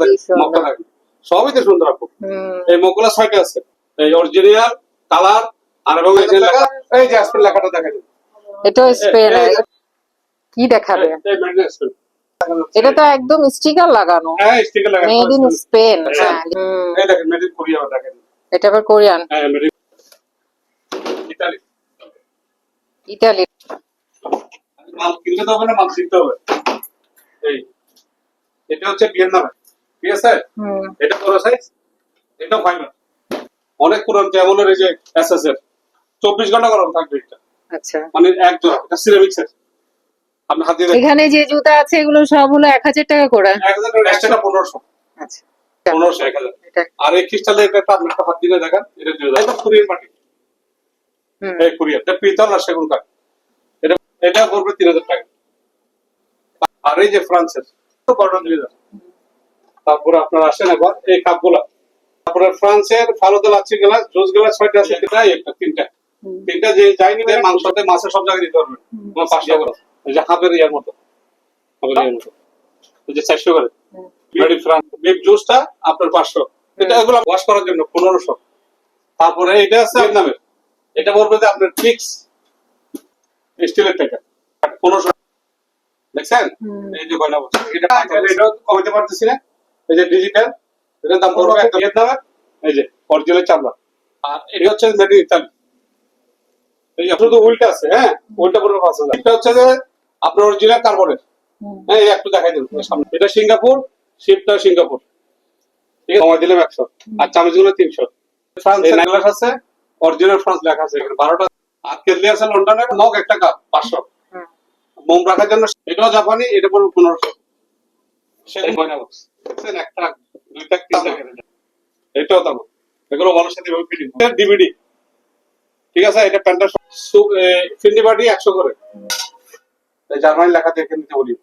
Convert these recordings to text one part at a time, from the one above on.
দেখেন সুন্দর। মগটা দেখেন সবই তো সুন্দর আপু। এই মগগুলো ছয়টা আছে। এই অরিজিনাল কালার আর এবং এই যে লেখা এই যে আসলে লেখাটা দেখা যায়। এটাও স্পেন কি দেখাবে? এটা তো একদম স্টিকার লাগানো। হ্যাঁ স্টিকার লাগানো। Made in Spain. হ্যাঁ। হুম, এই দেখেন মেড ইন কোরিয়া দেখেন। এটা আবার কোরিয়ান। হ্যাঁ মেড ইন ইতালি। ইটালি মাল কিনতে তো হবে না মাল শিখতে হবে। এই এটা হচ্ছে ভিয়েতনাম। ঠিক আছে এটা বড় সাইজ এটা ফাইবার অনেক পুরান এই যে চব্বিশ ঘণ্টা গরম থাকবে এটা। আচ্ছা। মানে এক জোড়া এটা সিরামিক সেট আপনি হাত দিয়ে এখানে যে জুতা আছে এগুলো সব হলো এক হাজার টাকা করে। এক হাজার এক্সট্রা পনেরোশো। আচ্ছা। পনেরোশো এক হাজার। আর এই খ্রিস্টালে একটা আপনি একটা হাত দিয়ে দেখেন। এটা দুই হাজার এটা কোরিয়ান মাটি এই কোরিয়ান এটা পিতল আর সেগুন কাঠ। এটা এটা পড়বে তিন হাজার টাকা। আর এই যে ফ্রান্সের তো গঠন দুই হাজার তারপরে আপনার আসেন একবার এই কাপগুলা। তারপরে ফ্রান্সের falooda lassi glass juice glass ছয়টা আছে একটা তিনটা। তিনটা যে যাই মাংসতে মাছের সব জায়গায় দিতে পারবেন। তোমার পাঁচশো করে। এই যে হাফের ইয়ার মতো। হাফের ইয়ার মতো। যে চারশো করে। মেডি ফ্রান্স বিফ জুসটা আপনার পাঁচশো। এটা এগুলো ওয়াশ করার জন্য পনেরোশো। তারপরে এটা আছে ভিয়েতনামের এটা বলবে যে আপনার ফিক্স স্টিলের টাকা পনেরোশো। দেখছেন? এই যে গয়না বলছে এটা কমাতে পারতেছি না। এই যে ডিজিটাল এটার দাম পড়বে এই যে অরিজিনাল চামড়া। আর এটা হচ্ছে মেড ইন ইতালি এই শুধু উল্টা আছে হ্যাঁ? উল্টা পড়বে পাঁচ হাজার। এটা হচ্ছে যে আপনার অরিজিনাল কার্বনের হ্যাঁ একটু দেখাই দেবো সামনে। এটা সিঙ্গাপুর শিপটা সিঙ্গাপুর। ঠিক আছে দিলাম একশো। আর চামচগুলো তিনশো। ফ্রান্স আছে অরিজিনাল ফ্রান্স লেখা আছে এখানে বারোটা। আর কেটলি আছে লন্ডনের মগ একটা কাপ পাঁচশো। মোম রাখার জন্য এটাও জাপানি এটা পড়বে পনেরোশো। গয়না বক্স দেখছেন একটা দুইটা তিনটা এটাও দাম এগুলো মানুষের সাথে ফিটিং ডিভিডি ঠিক আছে এটা প্যান্টার ফিন্ডি বাটি একশো করে। জার্মানি লেখা দেখে নিতে বলি।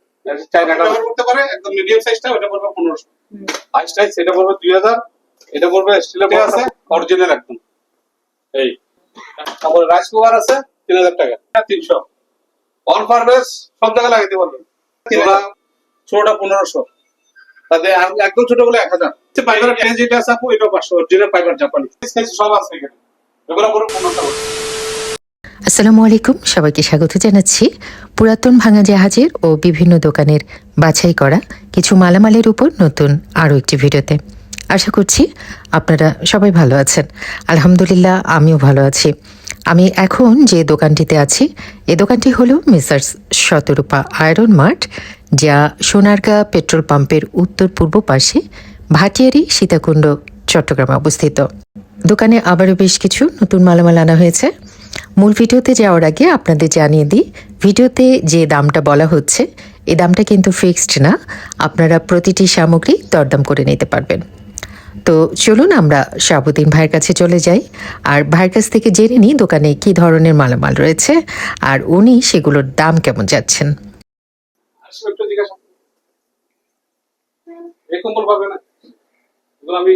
চাইনাটা ব্যবহার করতে পারে একদম মিডিয়াম সাইজটা ওটা পড়বে পনেরোশো। হাই সাইজ এটা পড়বে দুই হাজার। এটা পড়বে স্টিলের আছে। অরিজিনাল একদম। এই। তারপরে রাইস কুকার আছে তিন হাজার টাকা। তিনশো। অল পারভেজ সব জায়গায় লাগাইতে পারবেন ছোটা ছোটটা পনেরোশো। তাতে আর একদম ছোটগুলো এক হাজার। পাইবার টেন যেটা আছে আপু এটাও পাঁচশো অরিজিনাল পাইবার জাপানি। সব আছে এখানে। এগুলো পনেরোশো আসসালামু আলাইকুম সবাইকে স্বাগত জানাচ্ছি। পুরাতন ভাঙা জাহাজের ও বিভিন্ন দোকানের বাছাই করা কিছু মালামালের উপর নতুন আরও একটি ভিডিওতে। আশা করছি আপনারা সবাই ভালো আছেন। আলহামদুলিল্লাহ আমিও ভালো আছি। আমি এখন যে দোকানটিতে আছি এই দোকানটি হলো মিসার্স শতরূপা আয়রন মার্ট। যা সোনারগাঁ পেট্রোল পাম্পের উত্তর পূর্ব পাশে ভাটিয়ারি, সীতাকুণ্ড, চট্টগ্রামে অবস্থিত। দোকানে আবারও বেশ কিছু নতুন মালামাল আনা হয়েছে। মূল ভিডিওতে যাওয়ার আগে আপনাদের জানিয়ে দিই, ভিডিওতে যে দামটা বলা হচ্ছে, এ দামটা কিন্তু ফিক্সড না। আপনারা প্রতিটি সামগ্রী দরদাম করে নিতে পারবেন। তো চলুন আমরা শাহাবুদ্দিন ভাইয়ের কাছে চলে যাই। আর ভাইয়ের কাছ থেকে জেনে নিই দোকানে কী ধরনের মালামাল রয়েছে, আর উনি সেগুলোর দাম কেমন যাচ্ছেন। একটু জিজ্ঞাসা এই কম্বল পাবে না। এগুলো আমি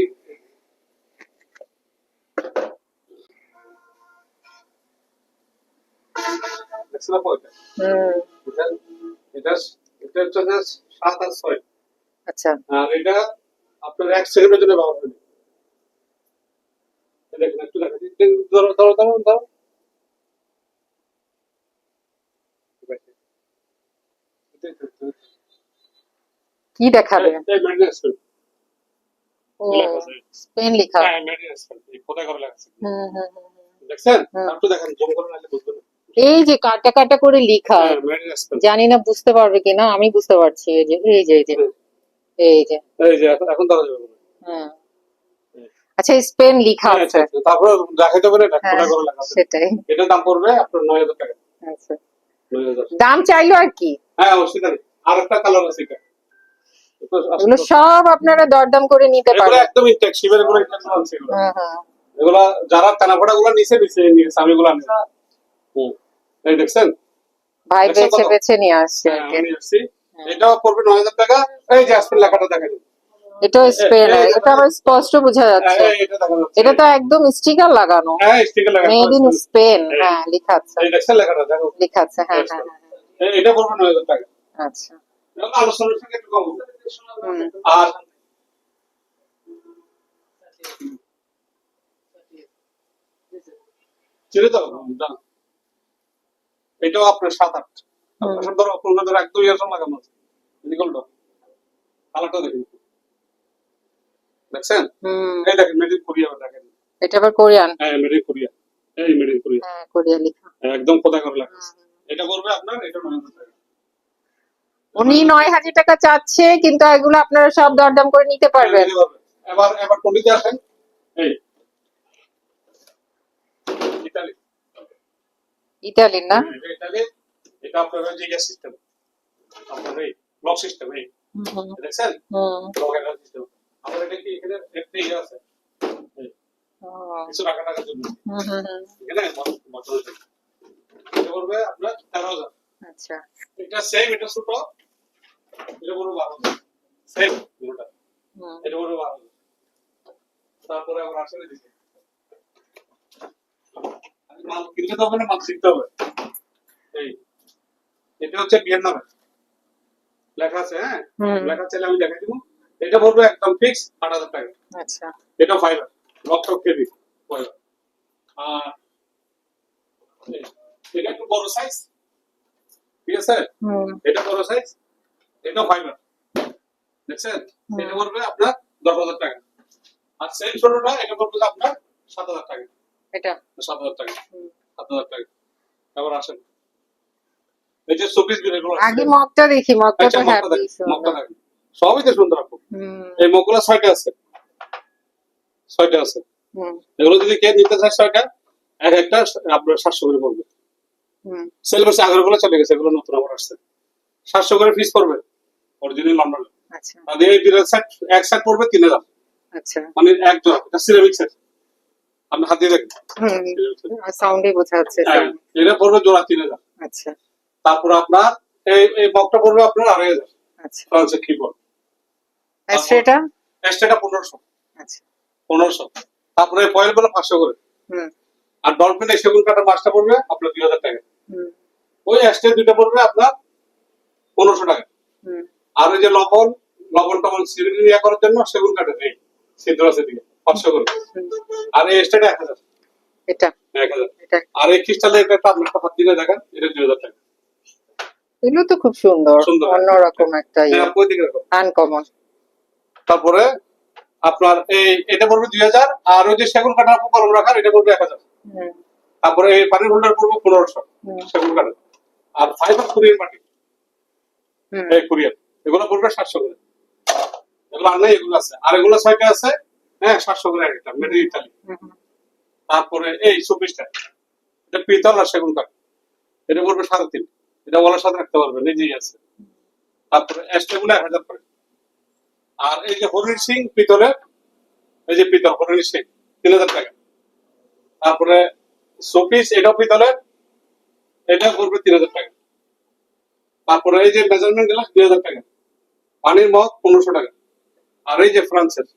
এটা? এটা- এটা এটা হচ্ছে সাত আর ছয়। আচ্ছা। আর এটা আপনার এক সেকেন্ডের জন্য ব্যবহার করি। দেখেন একটু দেখেন ধরো ধরো ধরো ধরো কি দেখাবে এই maintenance fee। ও লেখা আছে। স্পেন লেখা হ্যাঁ, maintenance fee। এই কোথায় করে লেখা আছে? হুম হুম হুম, হুম। দেখছেন হুম। একটু দেখেন জুম করে নাহলে বুঝবেন। না। এই যে কাটা কাটা করে লেখা। হ্যাঁ। জানি না বুঝতে পারবে কিনা আমি বুঝতে পারছি। এই যে এই যে এই যে। এই যে। এখন ধরা যাবে। আচ্ছা স্পেন লেখা হ্যাঁ, আছে। তারপরে দেখাইতে পারে এটা হ্যাঁ লেখা সেটাই। এটার দাম পড়বে আপনার নয় হাজার টাকা। আচ্ছা। দাম চাইলো আর কি? হ্যাঁ অবশ্যই তাই। আর একটা কালার আছে এটা। এটা এগুলো সব আপনারা দরদাম করে নিতে পারবেন। একদম ইনটেক শিবের এগুলো। ইনটেক আছে যারা কানাফাটা গুলো নিচে নিচে নিয়েছে আমি গুলো হুম। এই দেখছেন? ভাই বেছে বেছে নিয়ে আসছে হ্যাঁ, আসছি। এটাও পড়বে নয় হাজার টাকা। এই যে আসলে লেখাটা দেখা যাবে এটা এটা স্পষ্ট বোঝা যাচ্ছে। এটা তো একদম স্টিকার লাগানো। মেড ইন স্পেন হ্যাঁ। লেখা আছে। লেখা আছে হ্যাঁ হ্যাঁ, হ্যাঁ, হ্যাঁ। এটা না আচ্ছা। এটাও আপনার একদম লাগানো আছে। কালারটা দেখুন। দেখছেন? এই দেখেন মেড ইন কোরিয়া দেখেন। এটা আবার কোরিয়ান? হ্যাঁ মেড ইন কোরিয়া এই মেড ইন কোরিয়া হ্যাঁ কোরিয়া লেখা। একদম কোথা করে লেখা আছে। এটা করবে আপনার? এটা নয় উনি নয় হাজার টাকা চাচ্ছে কিন্তু এগুলো আপনারা সব দরদাম করে নিতে পারবেন। এবার এবার টলিতে আসেন। এই। ইতালি। ইতালির না? এটা ইতালি। এটা আপনার জিগা সিস্টেম। আপনার ব্লক সিস্টেম এই। দেখছেন? ব্লক সিস্টেম আমার এটা কি এখানে একটা ইয়ে আছে? কিছু জন্য। এখানে এটা আপনার তেরো হাজার। আচ্ছা। এটা সেম এটা ছোট। এটা বলব বারো হাজার। সেম দুটোটা এটা বলব বারো হাজার। তারপরে আবার আসলে মাল কিনতে তো হবে না মাল শিখতে হবে। এই এটা হচ্ছে লেখা আছে হ্যাঁ। লেখা চাইলে আমি দেখাই দিব। এটা বলব একদম ফিক্স আট হাজার টাকা। আচ্ছা। এটা ফাইবার লক টক কেবি ফাইবার আর এটা একটু বড় সাইজ ঠিক আছে? এটা বড় সাইজ এটা ফাইবার দেখছেন? এটা পড়বে আপনার দশ হাজার টাকা। আর সেম ছোটটা এটা পড়বে আপনার সাত হাজার টাকা। এটা। সাত হাজার টাকা। সাত হাজার টাকা। এবার আসেন। এই যে চব্বিশ এগুলো আগে মগটা দেখি মগটা তো হ্যাপি মগটা দেখেন। সবই তো সুন্দর এই মগগুলো ছয়টা আছে। ছয়টা আছে। এগুলো যদি কে নিতে চায় ছয়টা এক একটা আপনার সাতশো করে পড়বে। হুম। সেল আগেরগুলো চলে গেছে এগুলো নতুন আবার আসছে। সাতশো করে ফিস পড়বে অরিজিনাল লন্ডনে আচ্ছা। আর এই সেট এক সেট পড়বে তিন হাজার। আচ্ছা। মানে এক জোড়া এটা সিরামিক সেট আপনি হাত set। সাউন্ডে বোঝা যাচ্ছে হ্যাঁ, এটা পড়বে জোড়া তিন হাজার। আচ্ছা। তারপর আপনার এই এই বকটা পড়বে আপনার আড়াই হাজার। আচ্ছা। ফ্রান্সের কিবোর্ড এক্সট্রেটা এক্সট্রাটা পনেরোশো। আচ্ছা। পনেরোশো। তারপরে পাঁচশো করে। আর ডলফিন সেগুন মাছটা পড়বে আপনার দুই হাজার টাকা। ওই এক্সট্রা দুইটা পড়বে আপনার পনেরোশো টাকা। আর ওই যে লবণ লবণ টবণ সিরিজ ইয়ে করার জন্য সেগুন সিদ্ধ আছে দিকে পাঁচশো করে। হুম। আর এই এক্সট্রাটা এক হাজার। এটা? এক হাজার। এটা? আর এই খ্রিস্টালে একটা আপনি হাত দিলে দেখেন এটা দুই হাজার টাকা। এগুলো তো খুব সুন্দর। অন্যরকম একটা ইয়ে। হ্যাঁ, দিকে। আনকমন তারপরে আপনার এই এটা পড়বে দুই হাজার আর ওই যে সেগুন কাঠা কলম রাখার এটা পড়বে এক হাজার। তারপরে এই পানির হোল্ডার পড়বে পনেরোশো সেগুন কাঠা আর ফাইবার কোরিয়ান মাটি এই কোরিয়ান এগুলো পড়বে সাতশো করে। এগুলো আর নাই এগুলো আছে। আর এগুলো ছয়টা আছে হ্যাঁ সাতশো করে একটা মেড ইন। তারপরে এই চব্বিশটা এটা পিতল আর সেগুন কাঠ। এটা পড়বে সাড়ে তিন। এটা ওলার সাথে রাখতে পারবে নিজেই আছে। তারপরে এক হাজার করে। আর এই যে হরিণ সিং পিতলের এই যে পিতল হরিণ সিং তিন হাজার টাকা। তারপরে শোপিস এটাও পিতলের এটা পড়বে তিন হাজার টাকা। তারপরে এই যে মেজারমেন্ট গ্লাস দুই হাজার টাকা। পানির মগ পনেরোশো টাকা। আর এই যে ফ্রান্সের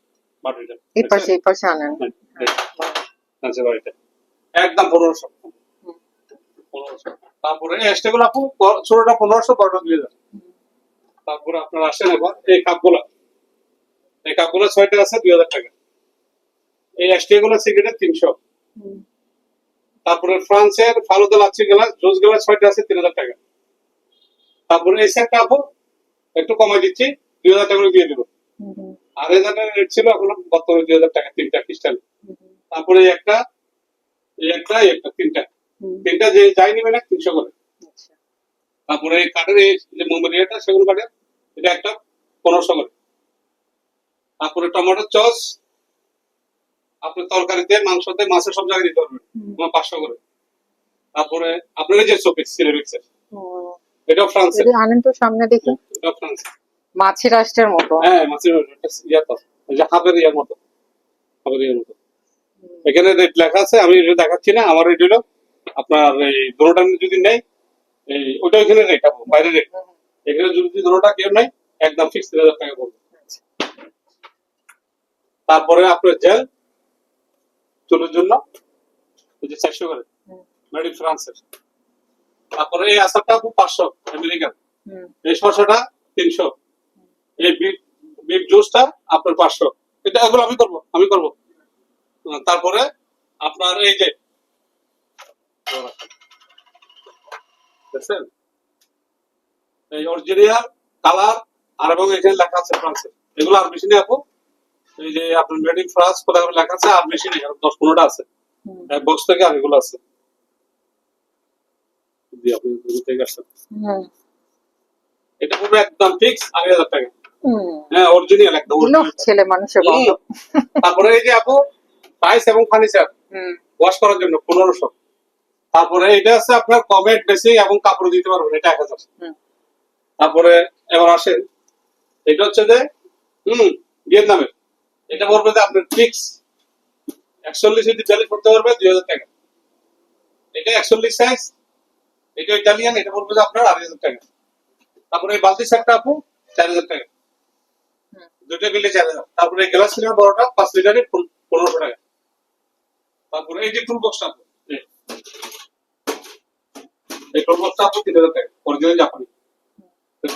বাটিটা। এই পাশে এই পাশে আনেন। হ্যাঁ, বাড়িটা একদম পনেরোশো। পনেরোশো। তারপরে এক্সট্রা গুলো আপু ছোটটা পনেরোশো বড়টা দুই হাজার তারপরে আপনার আসেন এবার এই কাপগুলা। এই কাপগুলো ছয়টা আছে দুই হাজার টাকা। এই এক্সট্রা গুলো সিগারেট তিনশো। তারপরে ফ্রান্সের falooda lassi glass juice glass ছয়টা আছে তিন হাজার টাকা। তারপরে এই সেটটা আপু একটু কমাই দিচ্ছি দুই হাজার টাকা দিয়ে দেবো। আড়াই হাজার রেট ছিল এখন বর্তমানে দুই হাজার টাকা তিনটা খ্রিস্টান তারপরে একটা একটা একটা তিনটা। তিনটা যে যাই নিবে না তিনশো করে। আচ্ছা। তারপরে কাঠের এই যে মোমবাতিটা সেগুন কাঠের এটা একটা পনেরোশো করে। তারপরে টমেটো চস আপনি তরকারিতে দিয়ে মাছের সব জায়গায় দিতে পারবেন তোমার পাঁচশো করে। তারপরে আপনার যে ফ্রান্সের আনেন তো সামনে দেখি। এটাও ফ্রান্স মাছের রাষ্ট্রের মতো। হ্যাঁ ইয়া তো। যে ইয়ার মতো। হাফের ইয়ার মতো। এখানে রেট লেখা আছে আমি এটা দেখাচ্ছি না আমার রেট হলো আপনার এই দুটোটা যদি নেই এই ওটা ওইখানে রেট বাইরে রেট এখানে যদি দুটোটা কেউ নেই একদম ফিক্স তিন হাজার টাকা পড়বে। তারপরে আপনার জেল চুলের জন্য ওই যে চারশো করে। মেড ইন ফ্রান্সের তারপরে এই আচারটা পাঁচশো আমেরিকান। এই শসাটা তিনশো। এই বিট বিট জুসটা আপনার পাঁচশো। এটা এগুলো আমি করব আমি করব। তারপরে আপনার এই যে দেখছেন? এই অরিজিনাল কালার আর এবং এখানে লেখা আছে ফ্রান্সের এগুলো আর মেশিনে আপু। এই যে আপনার মেড ইন ফ্রান্স কোথায় লেখা আছে আর মেশিনে দশ পনেরোটা আছে। বক্স থেকে আর এগুলো আছে। জি আপনি দূর থেকে আসছেন। এটা পড়বে একদম ফিক্স আড়াই হাজার টাকা। হ্যাঁ অরিজিনাল একদম ছেলে মানুষের তারপরে এই যে আপু প্রাইস এবং ফার্নিচার হুম। ওয়াশ করার জন্য পনেরোশো। তারপরে এটা আছে আপনার কমেট বেশি এবং কাপড় দিতে পারবেন এটা এক হাজার। তারপরে এবার আসেন। এটা হচ্ছে যে হম ভিয়েতনামের। এটা বলবে যে আপনার ফিক্স একচল্লিশ যদি ব্যালেন্স করতে পারবে, দুই হাজার টাকা। এটা একচল্লিশ সাইজ এটা ইটালিয়ান এটা বলবে যে আপনার আড়াই হাজার টাকা। তারপরে এই বালতি সেটটা আপু, চার হাজার টাকা। দুইটা মিলে চার হাজার। তারপরে গ্লাস সিলিন্ডার বড়টা পাঁচ লিটারের পন- পনেরোশো টাকা। তারপরে এই যে টুল বক্সটা আপু, এই। টুল বক্সটা আপু তিন হাজার টাকা। অরিজিনাল জাপানি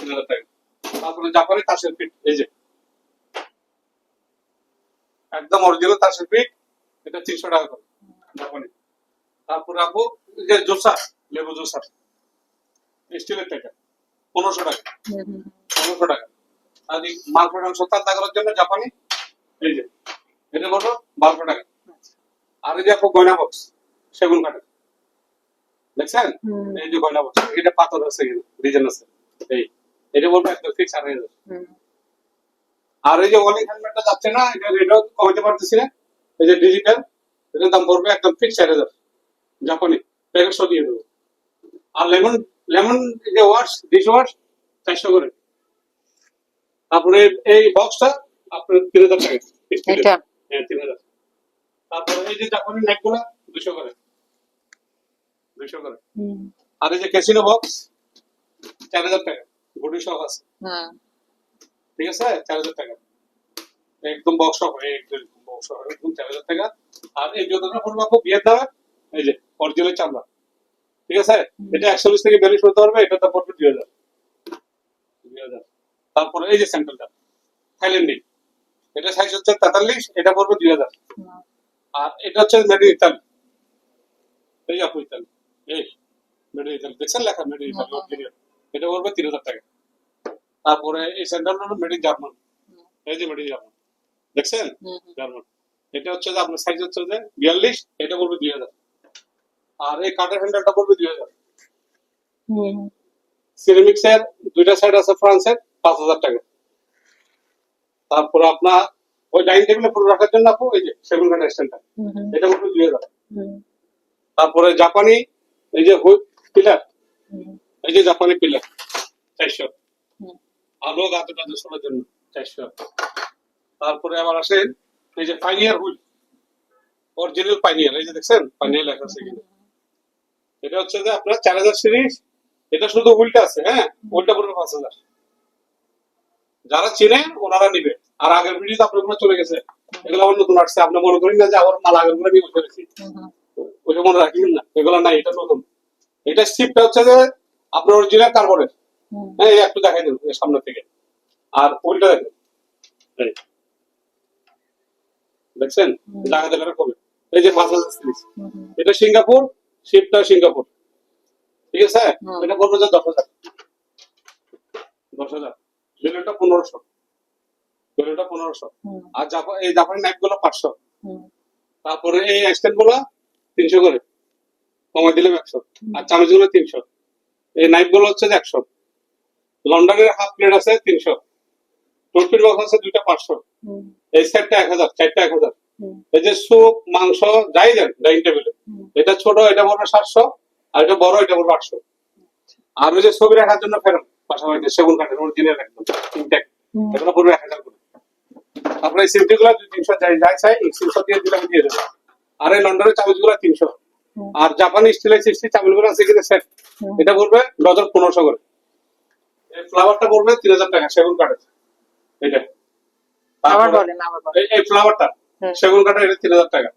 তিন হাজার টাকা। তারপরে জাপানি তাসের ফিট এই যে। একদম অরিজিনাল তার পিঠ এটা তিনশো টাকা করে। জাপানি তারপরে আপু যে জোসার লেবু জোসা। স্টিলের টাকা পনেরোশো টাকা। পনেরোশো টাকা। আর এই মালপোড়া অংশ তার করার জন্য জাপানি এই যে এটা বলব বারোশো টাকা। আর এই যে আপু গয়না বক্স সেগুন কাঠের। দেখছেন? এই যে গয়না বক্স এটা পাথর আছে ডিজাইন আছে। এই এটা বলব একদম ফিক্স আড়াই হাজার আর এই যে ওয়ালিং হেলমেটটা যাচ্ছে না এটা রেটও কমাতে পারতেছি না। এই যে ডিজিটাল এটার দাম পড়বে একদম ফিক্স চার হাজার। জাপানি প্যাকেটশো দিয়ে দেবো। আর লেমন লেমন যে ওয়াশ ডিশ ওয়াশ চারশো করে। তারপরে এই বক্সটা আপনার তিন হাজার টাকা। এটা? হ্যাঁ তিন হাজার। তারপরে এই যে জাপানি নেকগুলো দুশো করে। দুশো করে। আর এই যে ক্যাসিনো বক্স চার হাজার টাকা। গুডি সব আছে। হুম, ঠিক আছে? চার হাজার টাকা। একদম বক্স অফ একদম বক্স অফ একদম চার হাজার টাকা। আর এই জুতোটা পড়বে আপু বিয়ের দামে এই যে অরিজিনাল চামড়া। ঠিক আছে? এটা একচল্লিশ থেকে বিয়াল্লিশ করতে পারবে এটা পড়বে দুই হাজার। দুই হাজার। তারপরে এই যে স্যান্ডেলটা থাইল্যান্ডি এটা সাইজ হচ্ছে তেতাল্লিশ এটা পড়বে দুই হাজার। আর এটা হচ্ছে মেড ইন ইতালি এই আপু ইতালি এই মেড ইন ইতালি দেখছেন লেখা? মেড ইন ইতালি এটা পড়বে তিন হাজার টাকা। তারপরে এই স্যান্ডেল হলো মেড ইন জার্মান এই যে মেড ইন জার্মান দেখছেন? জার্মান এটা হচ্ছে যে আপনার সাইজ হচ্ছে যে বিয়াল্লিশ এটা পড়বে দুই হাজার। আর এই কাঠের হ্যান্ডেলটা পড়বে দুই হাজার। হুম, সিরামিক্স এর দুইটা সাইড আছে ফ্রান্সের পাঁচ হাজার টাকা। তারপরে আপনার ওই ডাইনিং টেবিলে পুরো রাখার জন্য আপু এই যে সেভেন কাঠের স্ট্যান্ডটা এটা পড়বে দুই হাজার। তারপরে জাপানি এই যে পিলার। এই যে জাপানি পিলার চারশো। আলো গাছে টাতে শোনার জন্য চারশো তারপরে আবার আসেন এই যে পাইনিয়ার হুইল অরিজিনাল পাইনিয়ার এই যে দেখছেন? পাইনিয়ার লেখা আছে এখানে। এটা হচ্ছে যে আপনার চার হাজার সিরিজ এটা শুধু হুইলটা আছে হ্যাঁ? হুইলটা পড়বে পাঁচ হাজার। যারা চেনেন ওনারা নিবে। আর আগের ভিডিও তো আপনার চলে গেছে। এগুলো আমার নতুন আসছে। আপনি মনে করেন না যে আবার মাল আগেরগুলো নিয়ে বসে হুম, ওইটা মনে রাখবেন না। এগুলো নাই এটা নতুন। এটা স্টিপটা হচ্ছে যে আপনার অরিজিনাল কার্বনের হ্যাঁ একটু দেখাই দেবো সামনে থেকে। আর উল্টা দেখেন দেখছেন? হুম। জায়গা কবে এই যে সিরিজ। হুম, এটা সিঙ্গাপুর শিপটা সিঙ্গাপুর। ঠিক আছে? এটা বলব যে দশ হাজার। দশ হাজার। বেলুনটা পনেরোশো। বেলুনটা পনেরোশো। আর জাপান এই জাপানি নাইফগুলো পাঁচশো তারপরে এই স্ট্যান্ডগুলো তিনশো করে। কমাই দিলাম একশো। আর চামচগুলো তিনশো। এই নাইফগুলো হচ্ছে একশো। লন্ডনের হাফ প্লেট আছে তিনশো। টুপির বক্স আছে দুইটা পাঁচশো। এই সেটটা এক হাজার চারটা এক হাজার। এই যে স্যুপ মাংস যাই দেন ডাইনিং টেবিলে এটা ছোট এটা পড়বে সাতশো আর এটা বড় এটা পড়বে আটশো। আর ওই যে ছবি রাখার জন্য ফেরত পাশাপাশি সেগুন কাঠের অরিজিনাল একদম ইনটেক হুম, এগুলো পড়বে এক হাজার করে। তারপরে এই সিমটি গুলো দুই তিনশো যাই যাই চাই এই তিনশো দিয়ে দিলে আমি দিয়ে দেবো। আর এই লন্ডনের চামচগুলো তিনশো আর জাপানি স্টিলের সিক্সটি চামচগুলো আছে সেট। এটা পড়বে ডজন পনেরোশো করে। ফ্লাওয়ারটা পড়বে তিন হাজার টাকা সেগুন কাঠের। এটা এই- ফ্লাওয়ারটা সেগুন কাঠের এটা তিন হাজার টাকা।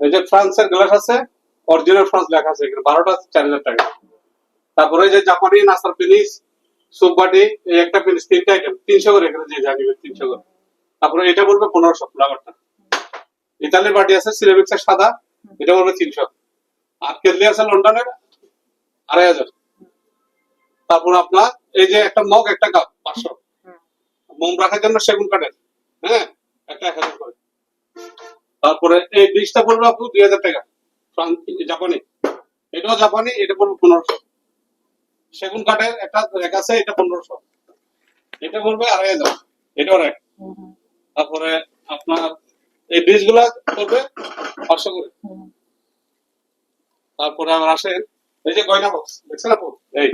এই যে ফ্রান্সের গ্লাস আছে অরিজিনাল ফ্রান্স লেখা আছে এখানে বারোটা চার হাজার টাকা। তারপরে এই যে জাপানি নাসার ফিনিশ সুপ বাটি এই একটা ফিনিশ তিনটা আইটেম তিনশো করে এখানে যে জানিবে তিনশো করে। তারপরে এটা বলবে পনেরোশো ফ্লাওয়ারটা ইতালির বাটি আছে সিরামিক্সের সাদা এটা বলবে তিনশো। আর কেটলি আছে লন্ডনের আড়াই হাজার। তারপর আপনার এই যে একটা মগ একটা কাপ পাঁচশো মোম রাখার জন্য সেগুন কাঠের হ্যাঁ? একটা এক হাজার করে। তারপরে এই ডিশটা পড়বে আপনি দুই হাজার টাকা। জাপানি। এটাও জাপানি এটা পড়বে পনেরোশো। সেগুন কাঠের একটা রেক আছে এটা পনেরোশো। এটা পড়বে আড়াই হাজার। এটাও রেক। তারপরে আপনার এই ডিশগুলা পড়বে পাঁচশো করে। তারপরে আবার আসেন এই যে গয়না বক্স দেখছেন আপু? এই।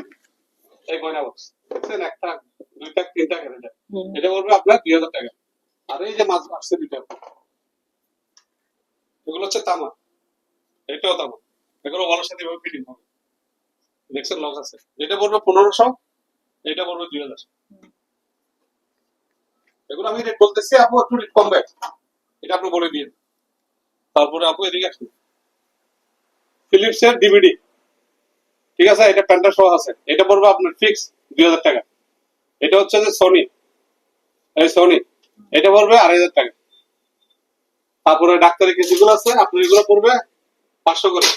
এই গয়না বক্স দেখছেন একটা দুইটা তিনটা করে এটা এটা বলবে আপনার দুই হাজার টাকা। আর এই যে মাছ আসছে দুইটা এগুলো হচ্ছে তামা। এটাও তামা। এগুলো বলার সাথে এভাবে ফিটিং হবে। দেখছেন লস আছে। এটা বলবে পনেরোশো এটা বলবে দুই হাজার। এগুলো আমি রেট বলতেছি আপু একটু রেট কমবে। এটা আপনি বলে দিন তারপরে আপু এদিকে আসুন। ফিলিপস এর ডিভিডি ঠিক আছে, এটা প্যান্টার সহ আছে। এটা পড়বে আপনার ফিক্স দুই হাজার টাকা। এটা হচ্ছে যে সনি এই সনি এটা পড়বে আড়াই হাজার টাকা। তারপরে ডাক্তারি কিছু যেগুলো আছে, আপনার এগুলো পড়বে পাঁচশো করে।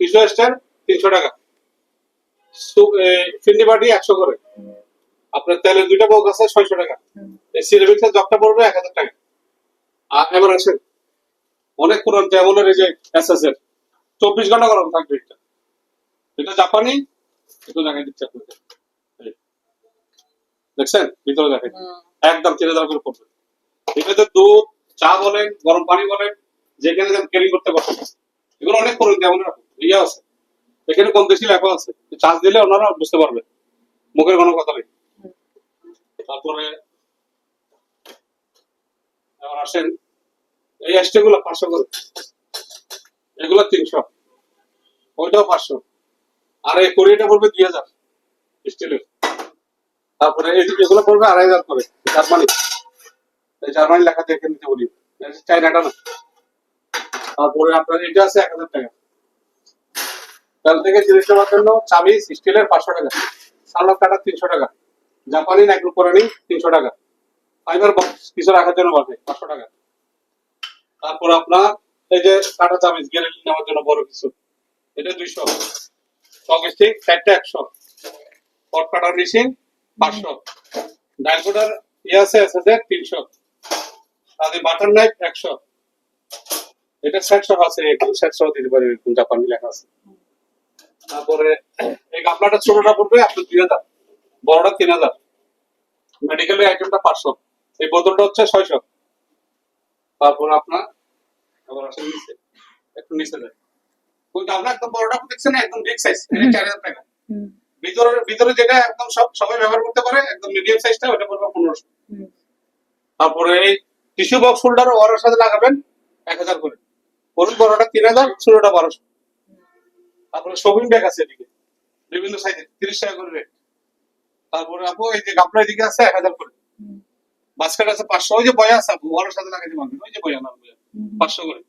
টিসু স্ট্যান্ড তিনশো টাকা। ফিন্ডি বাটি একশো করে। আপনার তেলের দুইটা বক আছে ছয়শো টাকা। এই জবটা পড়বে এক হাজার টাকা। আর এবার আসেন অনেক পুরান, যেমন এই যে এসএস এর চব্বিশ ঘণ্টা গরম থাকবে এটা। এটা জাপানি একটু দেখাই দিচ্ছি আপনাকে। দেখছেন? ভিতরে দেখেন। একদম তিন হাজার করে পড়বে। এটাতে দুধ চা বলেন গরম পানি বলেন যেখানে যেন ক্যারি করতে পারবেন এগুলো অনেক পুরান যেমন ইয়ে আছে। এখানে কম বেশি লেখা আছে। চার্জ দিলে ওনারা বুঝতে পারবে। মুখের কোনো কথা নেই। তারপরে এবার আসেন। এই এসটি গুলো পাঁচশো করে। এগুলো তিনশো। ওইটাও পাঁচশো। আর এই কোরিয়াটা পড়বে দুই হাজার স্টিলের তারপরে এগুলো পড়বে আড়াই হাজার করে জার্মানি। জার্মানি লেখা দেখে নিতে বলি। চাইনাটা না। তারপরে আপনার এটা আছে এক হাজার টাকা। থেকে জন্য চাবি স্টিলের পাঁচশো টাকা। সালোয়ার কাটা তিনশো টাকা। জাপানি করে নিই তিনশো টাকা। ফাইবার বক্স কিছু রাখার জন্য বটে, পাঁচশো টাকা। তারপর আপনার এই যে কাটা চামিচ গেলে নেওয়ার জন্য বড় কিছু। এটা দুইশো। চক স্টিক চারটা একশো। পট মেশিন, পাঁচশো। ডাইল আছে তিনশো। বাটার নাইফ একশো। এটা সাতশো আছে সাতশো দিতে জাপানি লেখা আছে। তারপরে এই গামলাটা ছোটটা পড়বে আপনার দুই হাজার। বড়টা তিন হাজার। মেডিকেল আইটেমটা পাঁচশো। এই বোতলটা হচ্ছে ছয়শো। তারপর আপনার, আবার আসেন নিচে। একটু নিচে যায় ওই গামলা একদম বড়টা দেখছেন না একদম বিগ সাইজ এটা চার হাজার টাকা। ভিতরে ভিতরে যেটা একদম সব সবাই ব্যবহার করতে পারে একদম মিডিয়াম সাইজটা ওটা পড়বে পনেরোশো। তারপরে এই টিস্যু বক্স হোল্ডার ওয়ারের সাথে লাগাবেন এক হাজার করে। বড়টা তিন হাজার ছোটটা বারোশো। তারপরে শপিং ব্যাগ আছে এদিকে। বিভিন্ন তিরিশ টাকা করে রেট তারপরে আপু এই যে গামলা এদিকে আছে এক হাজার করে। বাস্কেট আছে পাঁচশো ওই যে বয়া আছে আপু ওয়ারের সাথে লাগাইতে পারবেন ওই যে বয়া না বয়া। পাঁচশো করে।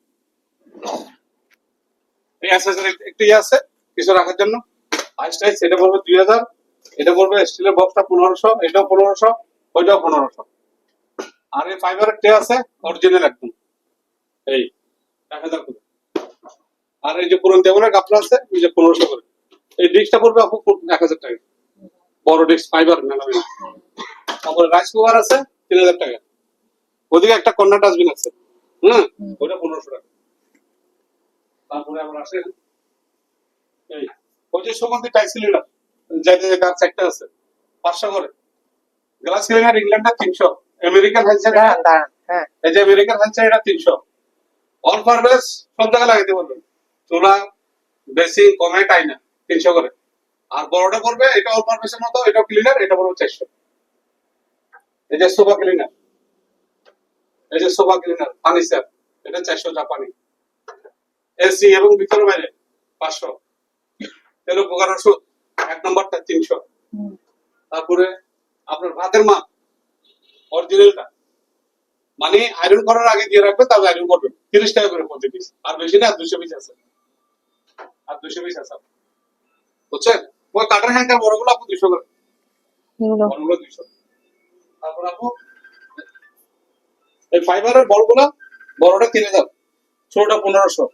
একটু ইয়ে আছে কিছু রাখার জন্য। আইস টাইস এটা পড়বে দুই হাজার এটা পড়বে স্টিলের বক্সটা পনেরোশো এটাও পনেরোশো ওইটাও পনেরোশো। আর এই ফাইবারের টে আছে অরিজিনাল একদম। এই এক হাজার করে আর এই যে পুরন টেবলের কাপড় আছে ওই যে পনেরোশো করে। এই ডিস্কটা পড়বে আপু এক হাজার টাকা। বড় ডিস্ক ফাইবার মেলামেলা তারপরে রাইস কুকার আছে তিন হাজার টাকা। ওদিকে একটা কন্যা ডাস্টবিন আছে। হুম। ওইটা পনেরোশো টাকা। তারপরে আবার আসে এই ওই যে সুগন্ধি টাই সিলিন্ডার যাইতে যে কাজ একটা আছে। পাঁচশো করে গ্লাস সিলিন্ডার ইংল্যান্ডের তিনশো। আমেরিকান দাঁড়ান হ্যাঁ। এই যে আমেরিকান হাইসের এটা তিনশো। অল পারপাস সব জায়গায় লাগাইতে পারবেন চুলা বেসিং কমে টাই না তিনশো করে। আর বড়টা পড়বে এটা অল পারপাসের মতো এটা ক্লিনার এটা পড়বে চারশো। এই যে সোফা ক্লিনার এই যে সোফা ক্লিনার ফার্নিচার এটা চারশো জাপানি। এসি এবং ভিতরে বাইরে পাঁচশো। তেল উপকার ওষুধ এক নম্বরটা তিনশো। তারপরে আপনার ভাতের মাপ অরিজিনালটা মানে আয়রন করার আগে দিয়ে রাখবে তারপর আয়রন করবেন তিরিশ টাকা করে প্রতি পিস আর বেশি না দুশো পিস আছে। আর দুশো পিস আছে। বুঝছেন? ওই কাটার হ্যান্ডার বড়গুলো আপু দুশো করে। এগুলো। বলগুলো দুইশো তারপর আপু এই ফাইবারের বলগুলো বড়টা তিন হাজার ছোটটা পনেরোশো।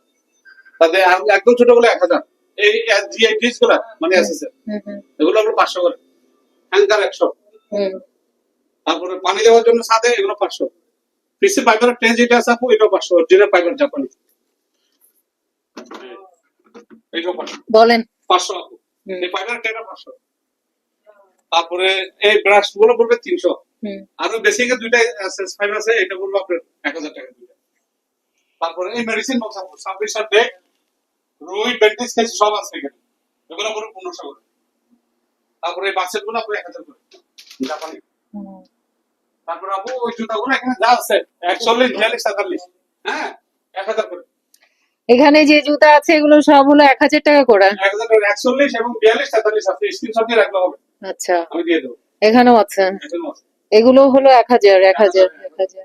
তাদের একদম ছোটগুলো এক হাজার। এই জিআই গুলা মানে এগুলো আপনার পাঁচশো করে। একশো। তারপরে পানি দেওয়ার জন্য সাথে এগুলো পাঁচশো। পিসি পাইপারের ট্রেন যেটা আছে আপু এটাও পাঁচশো। অরিজিনাল পাইপার জাপানি পাঁচশো। বলেন। পাঁচশো আপু। এই পাইপারের ট্রেনটা পাঁচশো। তারপরে এই ব্রাশগুলো পড়বে তিনশো। আরও বেসিক এর দুইটা ফাইভ আছে এটা বলব আপনার এক হাজার টাকা দুইটা। তারপরে এই মেডিসিন বক্স আছে ছাব্বিশ ডেক রুই সব আছে এখানে। এগুলো পনেরোশো করে। তারপরে এই বাক্সেটগুলো আপনার এক হাজার করে। জাপানি। তারপরে আপু ওই জুতা গুলো এখানে যা আছে একচল্লিশ বিয়াল্লিশ তেতাল্লিশ হ্যাঁ এক হাজার করে। এখানে যে জুতা আছে এগুলো সব হলো এক হাজার টাকা করে। এক হাজার একচল্লিশ এবং বিয়াল্লিশ তেতাল্লিশ আছে স্ক্রিনশট দিয়ে রাখলে হবে। আচ্ছা। আমি দিয়ে দেবো। এখানেও আছে। এখানেও আছে। এগুলো হলো এক হাজার এক হাজার এক হাজার।